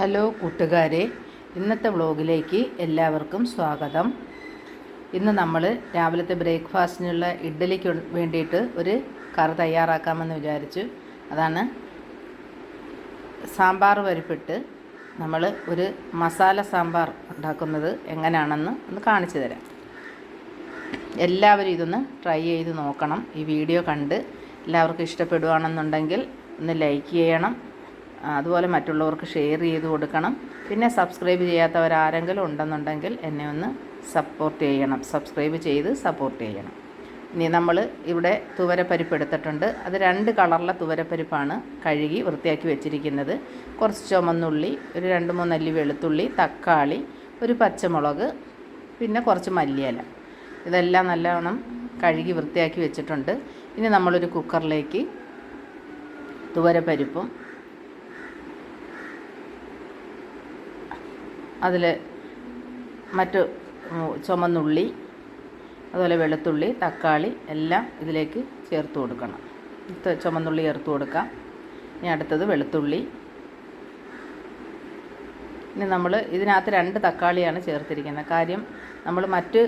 Hello കൂട്ടുകാരെ ഇന്നത്തെ വ്ളോഗിലേക്ക് എല്ലാവർക്കും സ്വാഗതം. ഇന്ന് നമ്മൾ രാവിലത്തെ ബ്രേക്ക്ഫാസ്റ്റിനുള്ള ഇഡ്ഡലിക്ക് വേണ്ടിയിട്ട് ഒരു കറി തയ്യാറാക്കാമെന്ന് വിചാരിച്ചു. അതാണ് സാമ്പാർ പരിപ്പിട്ട് നമ്മൾ ഒരു മസാല സാമ്പാർ ഉണ്ടാക്കുന്നത് എങ്ങനെയാണെന്ന് ഒന്ന് കാണിച്ചു തരാം. എല്ലാവരും ഇതൊന്ന് ട്രൈ ചെയ്ത് നോക്കണം. ഈ വീഡിയോ കണ്ട് എല്ലാവർക്കും ഇഷ്ടപ്പെടുകയാണെന്നുണ്ടെങ്കിൽ ഒന്ന് ലൈക്ക് ചെയ്യണം. അതുപോലെ മറ്റുള്ളവർക്ക് ഷെയർ ചെയ്ത് കൊടുക്കണം. പിന്നെ സബ്സ്ക്രൈബ് ചെയ്യാത്തവർ ആരെങ്കിലും ഉണ്ടെന്നുണ്ടെങ്കിൽ എന്നെ ഒന്ന് സപ്പോർട്ട് ചെയ്യണം. സബ്സ്ക്രൈബ് ചെയ്ത് സപ്പോർട്ട് ചെയ്യണം. ഇനി നമ്മൾ ഇവിടെ തുവരപ്പരിപ്പ് എടുത്തിട്ടുണ്ട്. അത് രണ്ട് കളറിലെ തുവരപ്പരിപ്പാണ് കഴുകി വൃത്തിയാക്കി വെച്ചിരിക്കുന്നത്. കുറച്ച് ചുമന്നുള്ളി ഒരു രണ്ട് മൂന്നല്ലി വെളുത്തുള്ളി തക്കാളി ഒരു പച്ചമുളക് പിന്നെ കുറച്ച് മല്ലിയില. ഇതെല്ലാം നല്ലവണ്ണം കഴുകി വൃത്തിയാക്കി വെച്ചിട്ടുണ്ട്. ഇനി നമ്മളൊരു കുക്കറിലേക്ക് തുവരപ്പരിപ്പും അതിൽ മറ്റ് ചുമന്നുള്ളി അതുപോലെ വെളുത്തുള്ളി തക്കാളി എല്ലാം ഇതിലേക്ക് ചേർത്ത് കൊടുക്കണം. ചുമന്നുള്ളി ചേർത്ത് കൊടുക്കാം. ഇനി അടുത്തത് വെളുത്തുള്ളി. ഇനി നമ്മൾ ഇതിനകത്ത് രണ്ട് തക്കാളിയാണ് ചേർത്തിരിക്കുന്നത്. കാര്യം നമ്മൾ മറ്റ്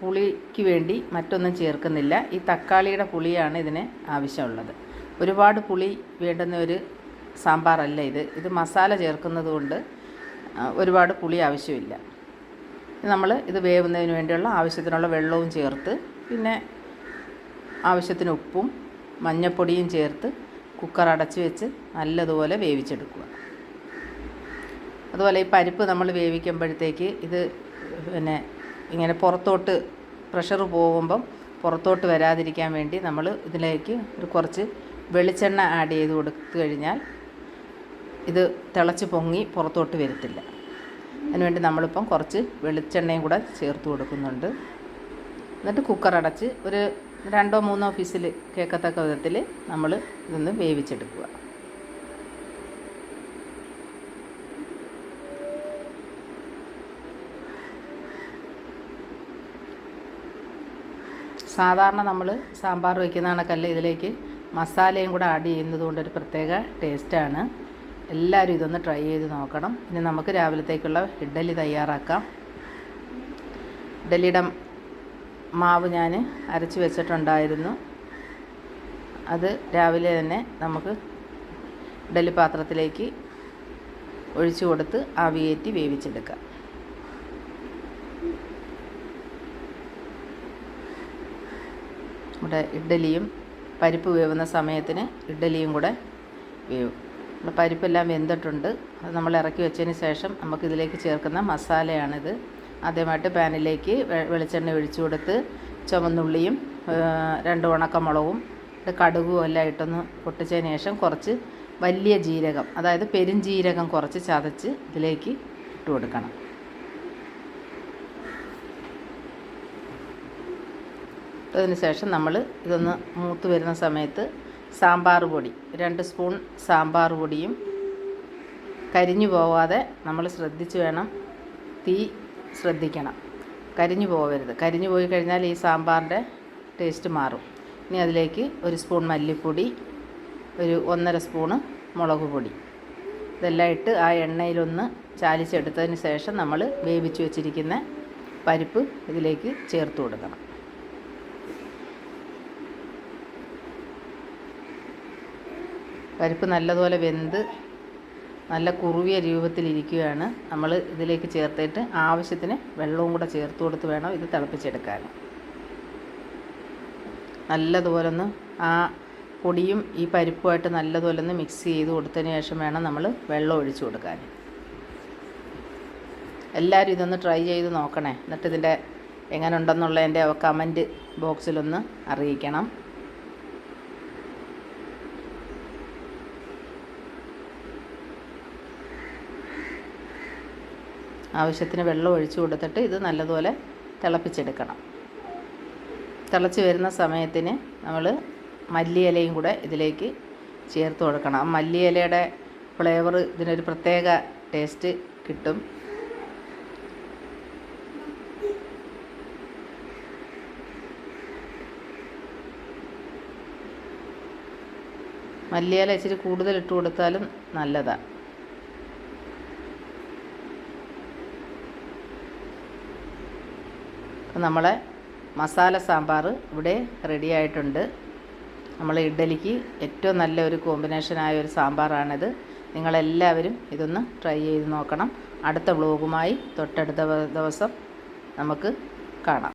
പുളിക്ക് വേണ്ടി മറ്റൊന്നും ചേർക്കുന്നില്ല. ഈ തക്കാളിയുടെ പുളിയാണ് ഇതിന് ആവശ്യമുള്ളത്. ഒരുപാട് പുളി വേണ്ടുന്ന ഒരു സാമ്പാറല്ല ഇത്. ഇത് മസാല ചേർക്കുന്നത് കൊണ്ട് ഒരുപാട് പുളി ആവശ്യമില്ല. നമ്മൾ ഇത് വേവുന്നതിന് വേണ്ടിയുള്ള ആവശ്യത്തിനുള്ള വെള്ളവും ചേർത്ത് പിന്നെ ആവശ്യത്തിന് ഉപ്പും മഞ്ഞപ്പൊടിയും ചേർത്ത് കുക്കർ അടച്ച് വെച്ച് നല്ലതുപോലെ വേവിച്ചെടുക്കുക. അതുപോലെ ഈ പരിപ്പ് നമ്മൾ വേവിക്കുമ്പോഴത്തേക്ക് ഇത് പിന്നെ ഇങ്ങനെ പുറത്തോട്ട് പ്രഷർ പോകുമ്പം പുറത്തോട്ട് വരാതിരിക്കാൻ വേണ്ടി നമ്മൾ ഇതിലേക്ക് ഒരു കുറച്ച് വെളിച്ചെണ്ണ ആഡ് ചെയ്ത് കൊടുത്തു കഴിഞ്ഞാൽ ഇത് തിളച്ച് പൊങ്ങി പുറത്തോട്ട് വരത്തില്ല. അതിനുവേണ്ടി നമ്മളിപ്പം കുറച്ച് വെളിച്ചെണ്ണയും കൂടെ ചേർത്ത് കൊടുക്കുന്നുണ്ട്. എന്നിട്ട് കുക്കർ അടച്ച് ഒരു രണ്ടോ മൂന്നോ പീസിൽ കേൾക്കത്തക്ക വിധത്തിൽ നമ്മൾ ഇതൊന്ന് വേവിച്ചെടുക്കുക. സാധാരണ നമ്മൾ സാമ്പാർ വയ്ക്കുന്ന കണക്കല്ല ഇതിലേക്ക് മസാലയും കൂടെ ആഡ് ചെയ്യുന്നത് കൊണ്ടൊരു പ്രത്യേക ടേസ്റ്റാണ് എല്ലാവരും ഇതൊന്ന് ട്രൈ ചെയ്ത് നോക്കണം. ഇനി നമുക്ക് രാവിലത്തേക്കുള്ള ഇഡ്ഡലി തയ്യാറാക്കാം. ഇഡ്ഡലിയുടെ മാവ് ഞാൻ അരച്ച് വെച്ചിട്ടുണ്ടായിരുന്നു. അത് രാവിലെ തന്നെ നമുക്ക് ഇഡ്ഡലി പാത്രത്തിലേക്ക് ഒഴിച്ചു കൊടുത്ത് ആവിയേറ്റി വേവിച്ചെടുക്കാം. ഇവിടെ ഇഡ്ഡലിയും പരിപ്പ് വേവുന്ന സമയത്തിന് ഇഡ്ഡലിയും കൂടെ വേവും. പരിപ്പെല്ലാം വെന്തിട്ടുണ്ട്. അത് നമ്മൾ ഇറക്കി വെച്ചതിന് ശേഷം നമുക്കിതിലേക്ക് ചേർക്കുന്ന മസാലയാണിത്. ആദ്യമായിട്ട് പാനിലേക്ക് വെളിച്ചെണ്ണ ഒഴിച്ചു കൊടുത്ത് ചുവന്നുള്ളിയും രണ്ട് ഉണക്കമുളകും കടുകും എല്ലാം ഇട്ടൊന്ന് പൊട്ടിച്ചതിന് ശേഷം കുറച്ച് വലിയ ജീരകം അതായത് പെരുംജീരകം കുറച്ച് ചതച്ച് ഇതിലേക്ക് ഇട്ട് കൊടുക്കണം. ഇട്ടതിന് ശേഷം നമ്മൾ ഇതൊന്ന് മൂത്ത് വരുന്ന സമയത്ത് സാമ്പാർ പൊടി. രണ്ട് സ്പൂൺ സാമ്പാർ പൊടിയും. കരിഞ്ഞു പോവാതെ നമ്മൾ ശ്രദ്ധിച്ച് വേണം തീ ശ്രദ്ധിക്കണം. കരിഞ്ഞു പോകരുത് കരിഞ്ഞു പോയി കഴിഞ്ഞാൽ ഈ സാമ്പാറിന്റെ ടേസ്റ്റ് മാറും. ഇനി അതിലേക്ക് ഒരു സ്പൂൺ മല്ലിപ്പൊടി ഒരു ഒന്നര സ്പൂണ് മുളക് പൊടി. ഇതെല്ലാം ഇട്ട് ആ എണ്ണയിലൊന്ന് ചാലിച്ചെടുത്തതിന് ശേഷം നമ്മൾ വേവിച്ച് വെച്ചിരിക്കുന്ന പരിപ്പ് ഇതിലേക്ക് ചേർത്ത് കൊടുക്കണം. പരിപ്പ് നല്ലതുപോലെ വെന്ത് നല്ല കുറുവിയ രൂപത്തിലിരിക്കുകയാണ് നമ്മൾ ഇതിലേക്ക് ചേർത്തിട്ട് ആവശ്യത്തിന് വെള്ളവും കൂടെ ചേർത്ത് കൊടുത്ത് വേണം ഇത് തിളപ്പിച്ചെടുക്കാൻ. നല്ലതുപോലെ ഒന്ന് ആ പൊടിയും ഈ പരിപ്പുമായിട്ട് നല്ലതുപോലെ ഒന്ന് മിക്സ് ചെയ്ത് കൊടുത്തതിന് ശേഷം വേണം നമ്മൾ വെള്ളം ഒഴിച്ചു കൊടുക്കാൻ. എല്ലാവരും ഇതൊന്ന് ട്രൈ ചെയ്ത് നോക്കണേ. എന്നിട്ട് ഇതിന്റെ എങ്ങനെ ഉണ്ടെന്നുള്ളതിന്റെ കമന്റ് ബോക്സിലൊന്ന് അറിയിക്കണം. ആവശ്യത്തിന് വെള്ളം ഒഴിച്ചു കൊടുത്തിട്ട് ഇത് നല്ലതുപോലെ തിളപ്പിച്ചെടുക്കണം. തിളച്ച് വരുന്ന സമയത്തിന് നമ്മൾ മല്ലിയിലയും കൂടെ ഇതിലേക്ക് ചേർത്ത് കൊടുക്കണം. മല്ലിയിലയുടെ ഫ്ലേവർ ഇതിനൊരു പ്രത്യേക ടേസ്റ്റ് കിട്ടും. മല്ലിയില ഇച്ചിരി കൂടുതൽ ഇട്ട് കൊടുത്താലും നല്ലതാണ് നമ്മളെ മസാല സാമ്പാർ ഇവിടെ റെഡി ആയിട്ടുണ്ട്. നമ്മൾ ഇഡ്ഡലിക്ക് ഏറ്റവും നല്ല ഒരു കോമ്പിനേഷനായ ഒരു സാമ്പാറാണിത്. നിങ്ങളെല്ലാവരും ഇതൊന്ന് ട്രൈ ചെയ്ത് നോക്കണം. അടുത്ത വ്ലോഗുമായി തൊട്ടടുത്ത ദിവസം നമുക്ക് കാണാം.